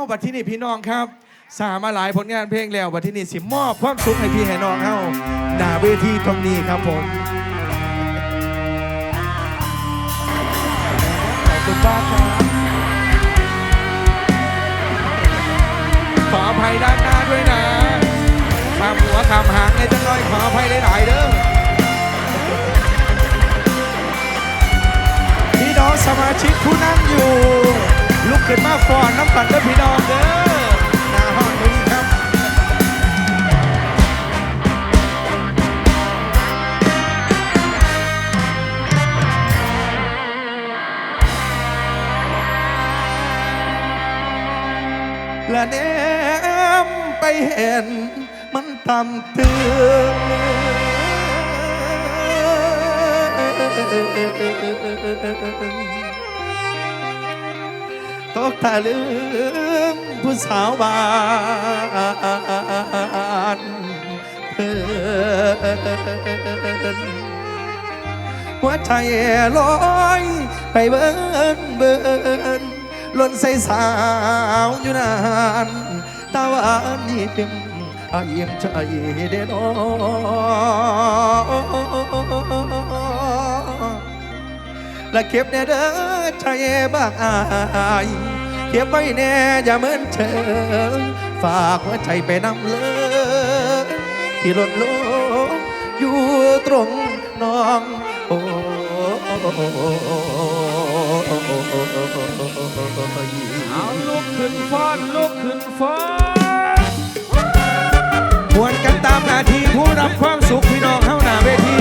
บัดที่นี่พี่น้องครับ สามาหลายผลงานเพลงแล้วบัดที่นี่สิมอบความสุขให้พี่ให้น้องเฮาหน้าเวทีตรงนี้ครับผมขอบคุณมากครับขออภัยด้านหน้าด้วยนะคำหัวคำหางในจังน้อยขออภัยหลายๆเด้อพี่น้องสมาชิกผู้นั่งอยู่ ลุกขึ้นมาฟอนน้ำปั่นด้อพี่น้องเด้อหน้าห้องนี้ครับ และแนมไปเห็น มันต่ำเตือน ตกตาลืมผู้สาวบ้านเพิ่นหัวใจลอยไปเบิ้นเบิ้นล้นใส่สาวอยู่นานตาวานยิ้มอายิ้มใจเด่นอและเก็บแน่เด้อ ใจบางอายเก็บไว้แน่อย่าเหมือนเธอฝากหัวใจไปนำเลยที่หล่นลงอยู่ตรงน้องโอ้เอาลุกขึ้นฟ้อนลุกขึ้นฟ้อนหวนกันตามนาทีผู้รับความสุขพี่น้องเข้าหน้าเวที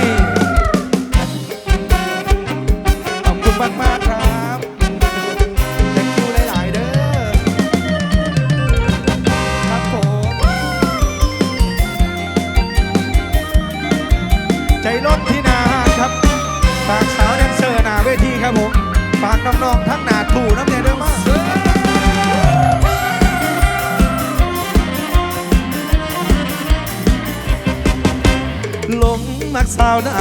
ใจร้นที่นาครับฝากสาวแดนเซอร์หน้าเวทีครับผมฝากน้องๆทั้งหนาถูน้ำเนี่ยเด้อมาหลงมักสาวนา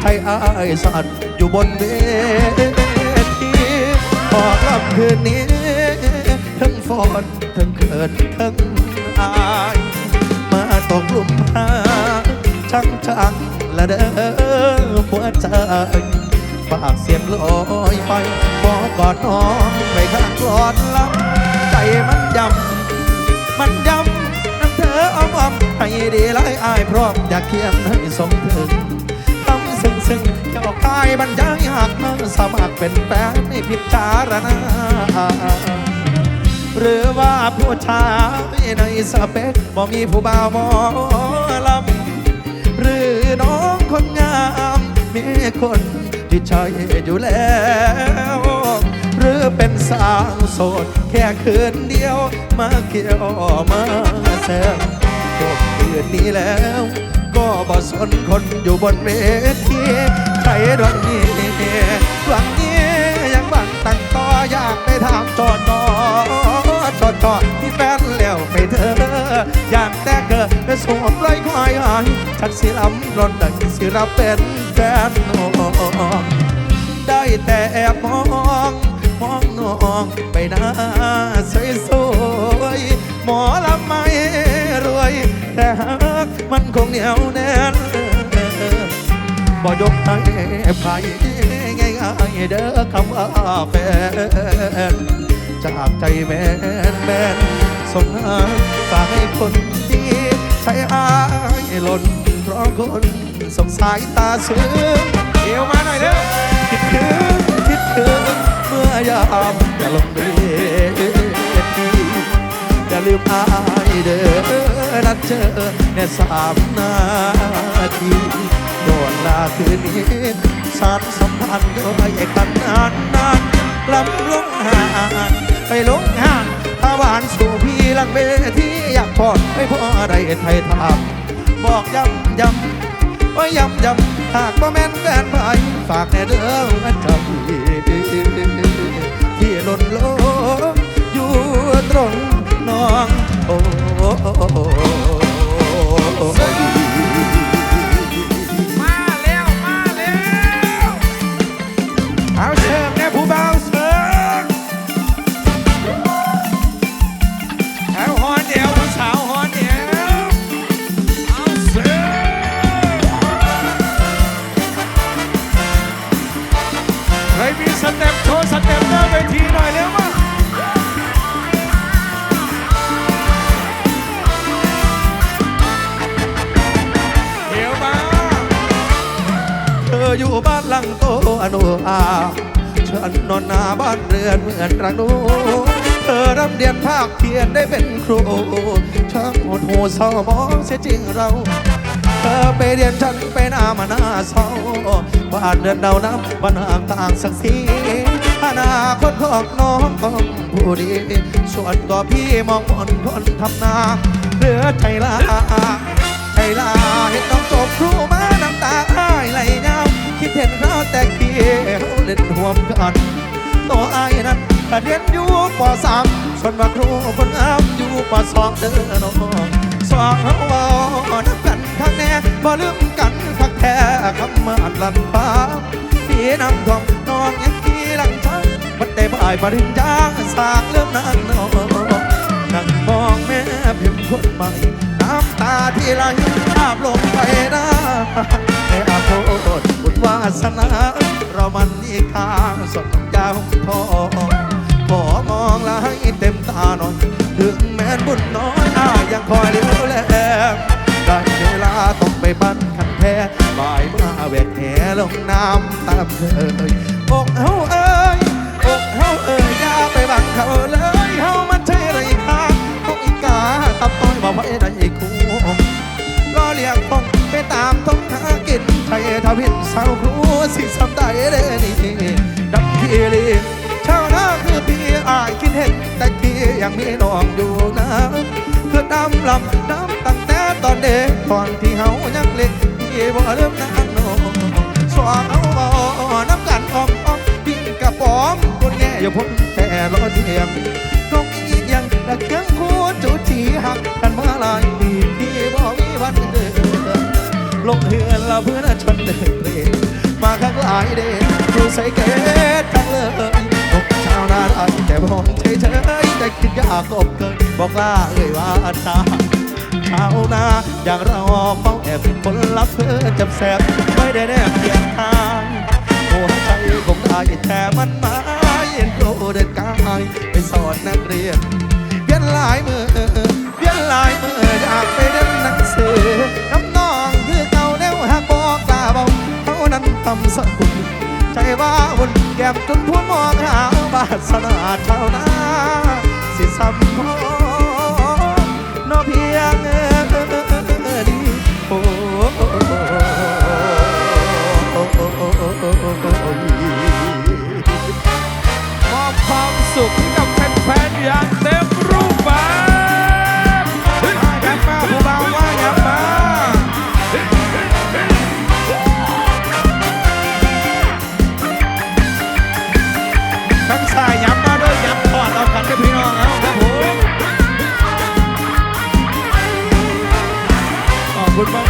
ไทยอายสัตว์อยู่บนเวทีพอลำคืนนี้ทั้งฟอนทั้งเขินทั้งอาย มาตกหลุมพรางช่างจัง ละเด้อหัวใจฝากเสียงลอยไปบอกกอดน้องไปข้างกลอนลำใจมันยำมันยำน้ำเธออ้อมอ้อมให้ดีไล่อายพร้อมอยากเคียงให้สมถึงทำซึ้งซึ้งเจ้ากายบรรยายหากน้อสมัครเป็นแฟนไม่ผิดจารณาหรือว่าผู้ชายในสเปคบ่มีผู้บ่าวมอลำ มีคนที่ใช่อยู่แล้ว หรือเป็นสาวโสด แค่คืนเดียว มาเกี่ยวมาแซวจบคืนนี้แล้ว ก็บ่สนคนอยู่บนเวทีใครดวงนี้ดวงนี้ยังหวังตั้งต่ออยากไปถามจอดจอ สิลำร้อนดังสิรับเป็นแฟนน้องได้แต่แอบมองมองน้องไปหน้าสวยสวยหมอลำไม่รวย แต่หากมันคงเหนียวแน่นบ่ยกให้ไผง่ายๆเด้อคำว่าแฟนจากใจแม่นแม่นสมหาฝากให้คนดีใช้อายหล่น ราะคนสงสายตาซึ้งเอวมาหน่อยเด้อคิดถึงคิดถึงเมื่อยามจะลงเวทีอย่าลืมอายเด้อนัดเจอแค่สามนาทีก่อนลาคืนนี้สารสัมพันธ์ด้วยกันนานนานลำลงห่างไปลงห่างถ้าหวานสู่พี่ลังเวทีอยากพอดไม่พออะไรไทยทำ บอกย้ำย้ำว่าย้ำย้ำหากบ่แม่นแฟนไปฝากแน่เด้อมันจำที่หล่นลงอยู่ตรงน้องโอ้ เราเธอไปเรียนฉันไปหน้ามาหน้าเศร้าบ้านเดินเดาน้ำบ้านห่างต่างสักสีอนาคตของน้องต้องผู้ดีส่วนตัวพี่มองมนคนทำนาเหลือใจลาใจลาเห็นน้องจบครูมาน้ำตาอ้ายไหลยาวคิดเห็นเราแต่เกี่ยวเล่นห่วมกันตัวอ้ายนั้นกระเรียนอยู่ปสามส่วนว่าครูคนงามอยู่ปสองเด้อน้อง สองเฮาเว้านับกันข้างแน่บ่ลืมกันคักแท้คำมาดลันฟ้าพี่น้ำท่วมน้องยังขี่หลังช้างมันได้บ่ายปริญญาสร้างเริ่มนางน้องนั่งมองแม่พิมพ์คนใหม่น้ำตาที่ไหลอาบลงไปนะให้อาโทษบุญวาสนา เรามันอีกทางสดยาวทอง ขอมองลให้เต็มตาหน่อยถึงแม้นบุญน้อยอายังคอยเลี้ยวแลได้เวลาต้องไปปั้นขันแท้บ่ายมาแหวกแหลงน้ำตามเคยอกเฮาเอ้ยอกเฮาเอ้ยอย่าไปบังเขาเลยเฮามันใช่ไรค่าของอีกาตับต้อยบอกว่าไอ้ได้คุ้มก็เรียกฟงไปตามต้องหากินไทยทวินสาวครูสิสำได้เด้นี่ดังพี่ลี ชาวนาคือพี่อายคิดเห็นแต่พี่ยังมีน้องอยู่นะคือดำลำดำตั้งแต่ตอนเด็กตอนที่เฮายังเล็กพี่บ่เริ่มนางน้องสวางเอาบ่น้ำกันอ้อมอ้อมพี่กระป๋อมคนแง่อยู่พ้นแต่รอเทียงนกอีกอย่างตะเกียงคู่จูจีหักกันมาหลายปีพี่บอกมีวันเดินลงเฮือนละเพื่อนชนเดินเลงมาข้างหลายเดนดูใส่เกตทั้งเลย นานแต่มองเฉยเฉยๆแต่คิดอยากกบเกินบอกลาเอ่ยว่าตาชาวนาอย่างเราเฝ้าแอบคนรับเพื่อจับแสบไม่ได้แนบเพียงทางหัวใจคงได้แต่มันมาเห็นครูเดินกายไปสอนนักเรียนเพี้ยนลายมือเพี้ยนลายมืออยากไปเรียนหนังสือน้ำนองคือเก่าแนวหักบอกลาเบาเท่านั้นทำสกุลใจว่าวนแก้มจน สนาชาวนาสิสัมพอนอพี ข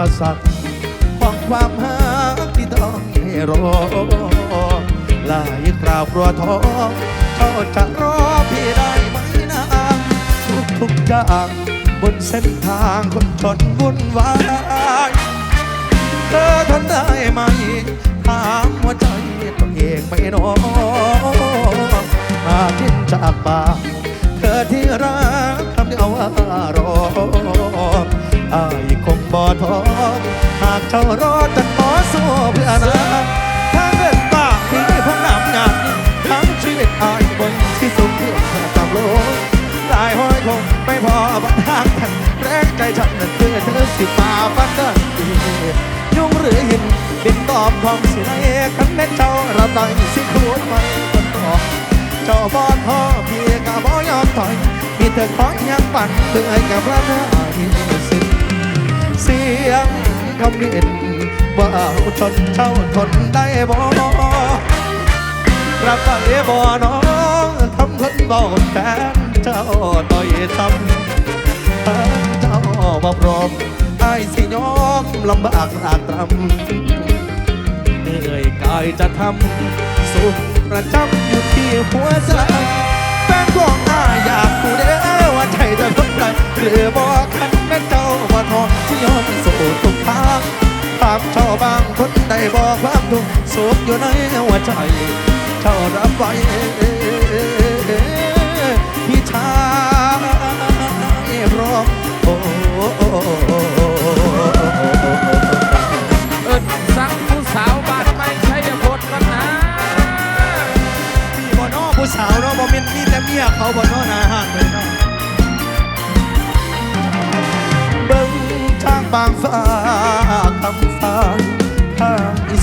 ปสรรคของความหาที่ต้องให้รอ หลายคราวกลัวท้อเจ้าจะรอพี่ได้ไหมนะทุกทุกๆอย่างบนเส้นทางคนชนวุ่นวายเธอทนได้ไหมถามหัวใจตัวเองไม่น้องมาทิ้นจากปากเธอที่รักคำเดียวว่ารอ อายคงบ่ท้อหากเจ้ารอจนหมอสู้เพื่อนาถ้าเงินปากที่พ้นน้ำงานทั้งชีวิตอายบนที่สูงเพื่อตามโลกลายห้อยคงไม่พอบันทางทันแรงใจฉันนั้นคือเธอสิป่าฟันเดินยุ่งหรือหินบินตอบทองสิไรคันแม่เจ้าเราได้สิคูดไม่คนต่อเจ้าบอดพ่อพี่กะบ่ยอมถอยมีเธอขอยังปั่นเพื่อให้กับเราได้ สียงคำเรียนว่าชนเจ้าทนได้บ่รับไปบ่น้องทำคนบอกแทนเจ้าต่อยทำเจ้าบ่พร้อมไอายสิยอมลำบากราตรำเหนื่อยกายจะทำสุขประจำอยู่ที่หัวใจแฟนของอาอยากรู้เด้อว่าใจจะคนใดหรือบ คนใดบอกความทุกข์สุขอยู่ในหัวใจ เจ้ารับไว้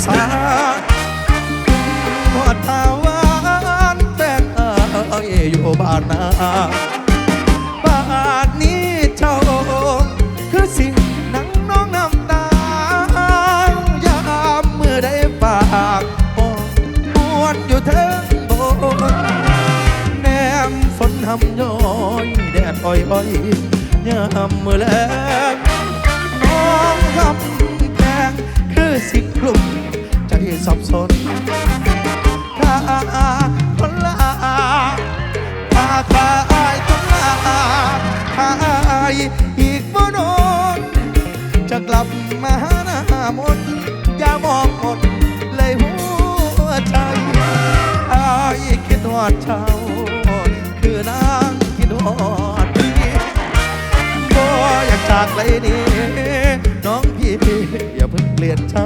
างอีสานหอดทาวานแฟนเอ้ยอยู่บ้านนาบ้านนี้เจ้า คือสิ่งนังน้องน้ำตายามเมื่อได้ฝากปวนอยู่เทิงบนแนมฝนทำย้อยแดดอ่อยอ่อยยามเมื่อแลงน้องคำ สับสนถ้าคนลาถ้าขายต้องลาขายอีกบ่นนจะกลับมาหาหน้ามนอย่ามองหมดเลยหัวใจอายคิดฮอดเจ้าคือนางคิดฮอดพี่บ่อยากจากเลยนี่น้องพี่อย่าเพิ่งเปลี่ยนใจ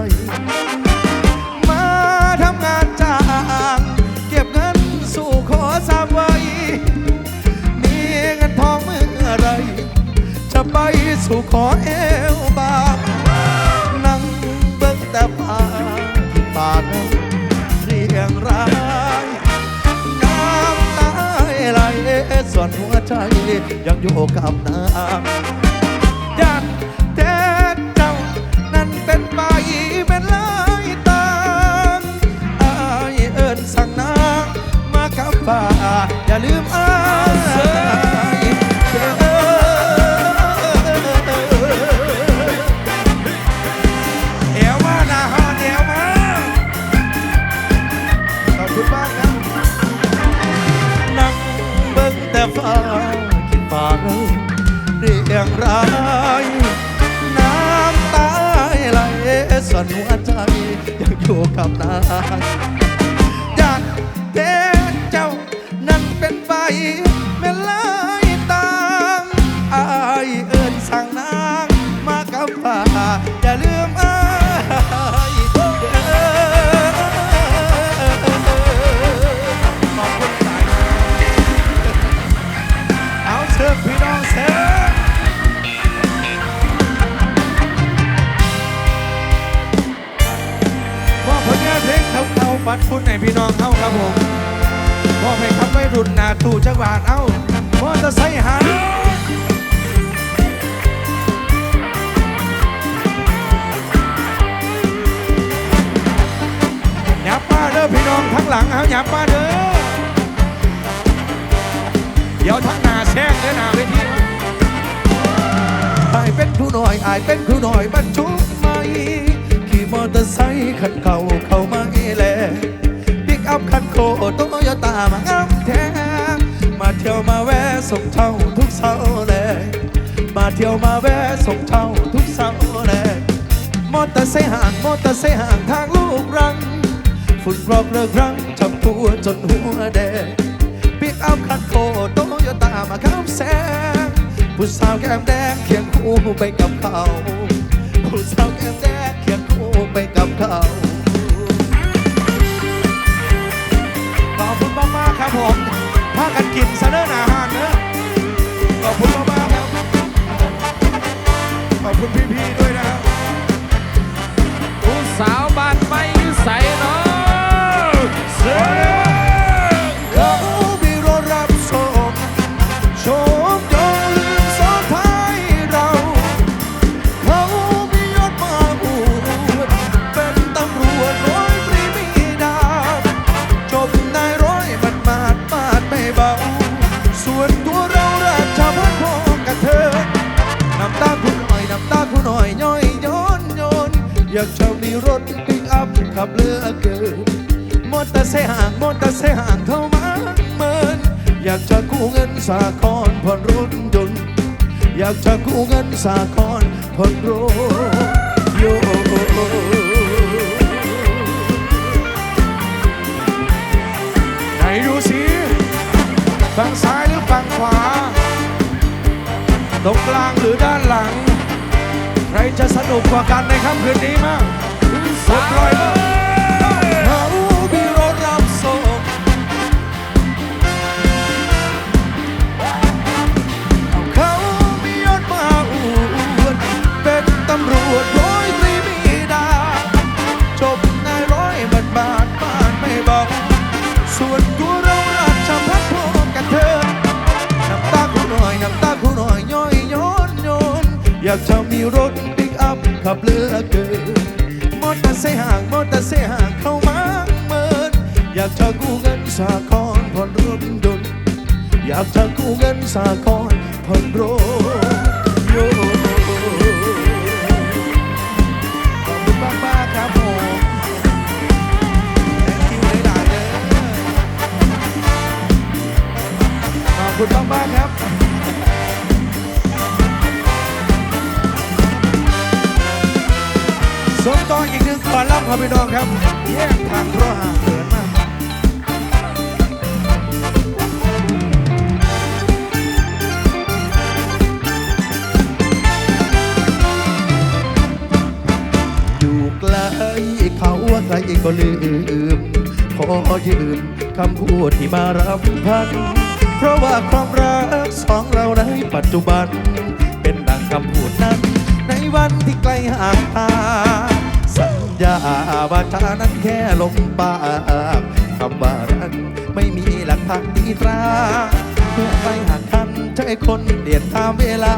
ยังอยู่กับน้ำายเป็นผู้น้อยบรรทุกไม่ขี่มอเตอร์ไซค์ขันเก่าเข้ามาแลปิกอัพคันโคโตโยต้ามางามแท้มาเที่ยวมาแวะส่งเท่าทุกเสาร์แลมาเที่ยวมาแวะส่งเท่าทุกเสาร์แลมอเตอร์ไซค์ห่างมอเตอร์ไซค์ห่างทางลูกรังฝุ่นกรอกเลิกรังจับตัวจนหัวแดงปิกอัพคันโคโตโยต้ามาขับแซง ผู้สาวแก้มแดงเคียงคู่ไปกับเขาผู้สาวากจะมีรถปิกอัพขับเลือเกินมอเตอร์ไซค์ห่างมอเตอร์ไซค์ห่างเข้ามาเมินอยากจะกู้เงินสาครผ่อนรถยนต์อยากจะกู้เงินสาครผ่อนรถยนต์ไหนดูสิฝั่งซ้ายหรือฝั่งขวา ตรงกลางหรือด้านหลัง จะสนุกกว่ากันในค่ำคืนนี้มั้งสดลอยมาก ครับพี่น้องครับ แยกทางเพราะห่างเหินมากอยู่ไกลเขาว่าไกลก็ลืม ขอยืมคำพูดที่มารำพัน เพราะว่าความรักสองเราในปัจจุบัน เป็นดังคำพูดนั้น ในวันที่ไกลห่างตา สัญญาว่าจานั้นแค่ลมปากคำว่ารักไม่มีหลักฐานตีตราเมื่อไปห่างกันใจคนเปลี่ยนตามเวลา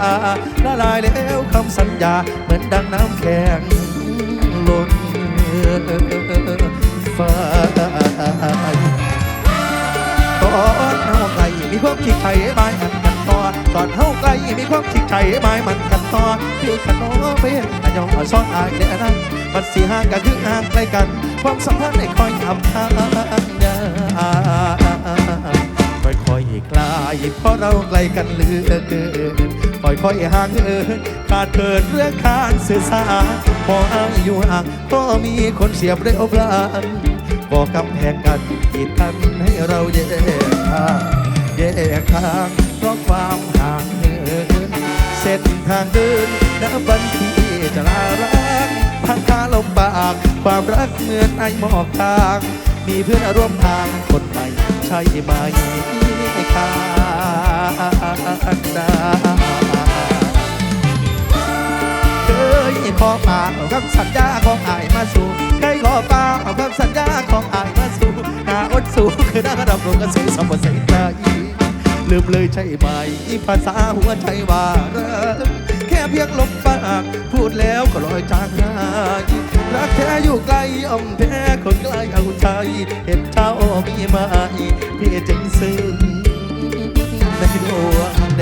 ละลายแล้วคำสัญญา เหมือนดังน้ำแข็งล้นฟ้าตอนเฮาไกลมีความคิดไทยไม้มันกันต่อตอนเฮาไกลมีความคิดไทยไม้มันกัน ต่อคือขนมเป็นขยองซ้อนอายเด้อนั้นมันสีห่างกันคือห่างไกลกัน ความสัมพันธ์ได้คอยทำทางค่อยค่อยๆคลายเพราะเราไกลกันเหลือเกินค่อยค่อยๆห่างเอินขาดเกิดเรื่องการสื่อสารพออายอยู่ห่างก็มีคนเสียบเร็วพลันบอกกำแพงกันกีดกันให้เราแยกทางแยกทางเพราะความห่างเหิน เส้นทางเดินนับวันที่จะลารักพังคาลมปากความรักเหมือนไอหมอกทาง มีเพื่อนร่วมทางคนใหม่ใช่ไหมค่ะดาเคยขอป่ากเอาคำสัญญาของอายมาสู่เคยขอป่ากเอาคำสัญญาของอายมาสู่หน้าอดสูคือหน้าดำรงกระเสสมบัติใส่ใจ ลืมเลยใช่ไหมภาษาหัวใจว่ารักแค่เพียงลมปากพูดแล้วก็ลอยจางหายรักแท้อยู่ไกลอ่อมแพ้คนใกล้เอาใจ เห็นเจ้ามีมาพี่จึงซึ้งในดวงแด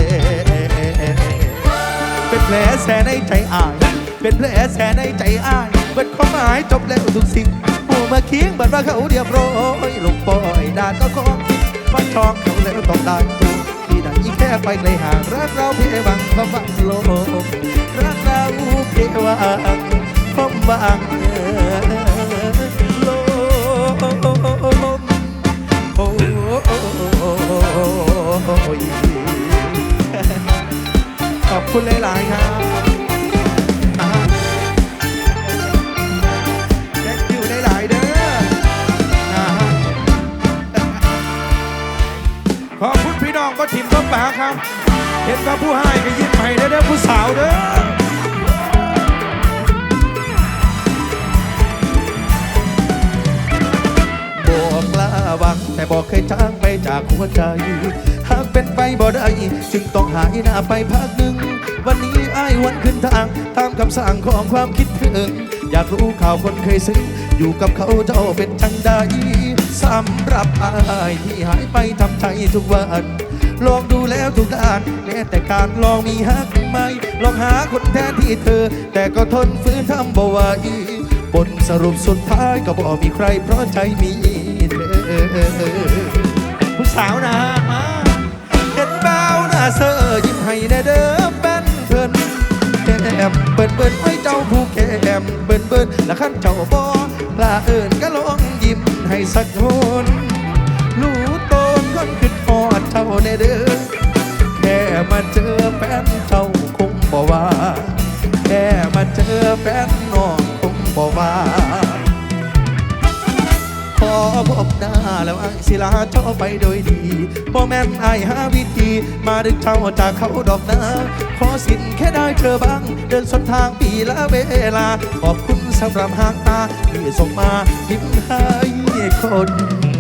เป็นแผลแสในใจอาย เป็นแผลแสในใจอายเบิดความหมายจบแล้วทุกสิ่งผู้มาเคียงบัดว่าเขาเดียบร้อยลงปล่อยด่านก็คงคิดว่าชองเขาแล้วต้องได้ตัว ไปไกลห่างรักเราเพียงบังความบังโลกรักเราเพียงวังความบังโลกโอ้ยขอบคุณหลายๆครับ ครับเห็นว่าผู้ให้ก็ยิ้มให้เด้อเด้อผู้สาวเด้อบอกลาวังแต่บอกเคยจางไปจากหัวใจ หากเป็นไปบ่ได้จึงต้องหายหน้าไปพักหนึ่ง วันนี้อ้ายวันขึ้นทาง ตามคำสั่งของความคิดถึง อยากรู้ข่าวคนเคยซึ้งอยู่กับเขาเจ้าเป็นจังใดสำหรับอ้ายที่หายไปทำใจทุกวัน ลองดูแล้วทุกด้านแม้แต่การลองมีฮักไหมลองหาคนแทนที่เธอ แต่ก็ทนฝืนทำบ่ไหวบทสรุปสุดท้ายก็บอกมีใคร เพราะใจมีเธอผู้สาวนะฮะมาเห็นเบาหน้าเซอยิ้มให้แน่เด้อแป้นเพิ่นแก้มเบิ่นเบิ่นไว้เจ้าผู้แก้มเบิ่นเบิ่นและขั้นเจ้าบ่กล้าเอิ้นก็ลองยิ้มให้สักคนรู้ต นคนขึ้นพอดเจ้าแน่เด้อแค่มาเจอแฟนเจ้าคงบ่ว่า แค่มาเจอแฟนน้องคงบ่ว่าขอบอกหน้าแล้วไอ้ศิลาเจ้าไปโดยดีบ่แม่นไอ้ายหาวิธีมาดึกเจ้าจากเขาดอกนะขอสินแค่ได้เธอบ้าง เดินสนทางปีละเวลา ขอบคุณสำหรับหางตาที่ส่งมายิ้มให้คน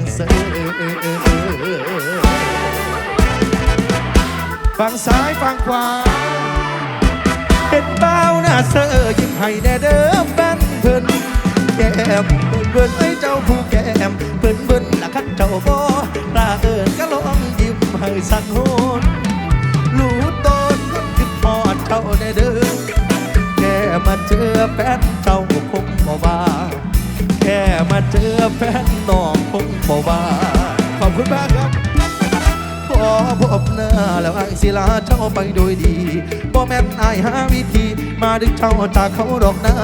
ฝั่งซ้ายฝั่งขวาเป็นเบ้าหน้าเสือยิ้มให้แน่เด้อแฟนเพิ่นแก้มเบิ่นเบิ่นให้เจ้าผู้แก้มเบิ่นเบิ่นละคันเจ้าบ่ลาเอิญก็ลองยิ้มให้สักหนรู้ตนคนคิดพอดเจ้าแน่เด้อแค่มาเจอแฟนเจ้าคงบ่ว่าแค่มาเจอแฟนน้องคงบ่ว่าขอบคุณมากครับ บหน้าแล้วไอ้ศิลาเจ้าไปโดยดีบ่แม่นไอ้หาวิธี มาดึงเจ้าจากเขาดอกนะ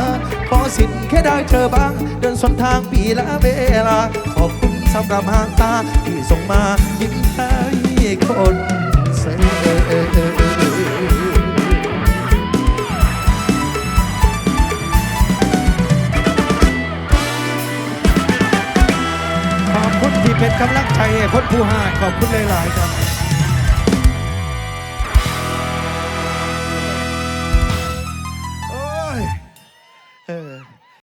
ขอสิทธิ์แค่ได้เธอบ้าง เดินสนทางปีละเวลา ขอบคุณสำหรับหางตา ที่ส่งมายิ้มให้คนเสขอบคุณที่เป็นกำลังใจให้คนผู้หาขอบคุณหลาย ๆ ครับ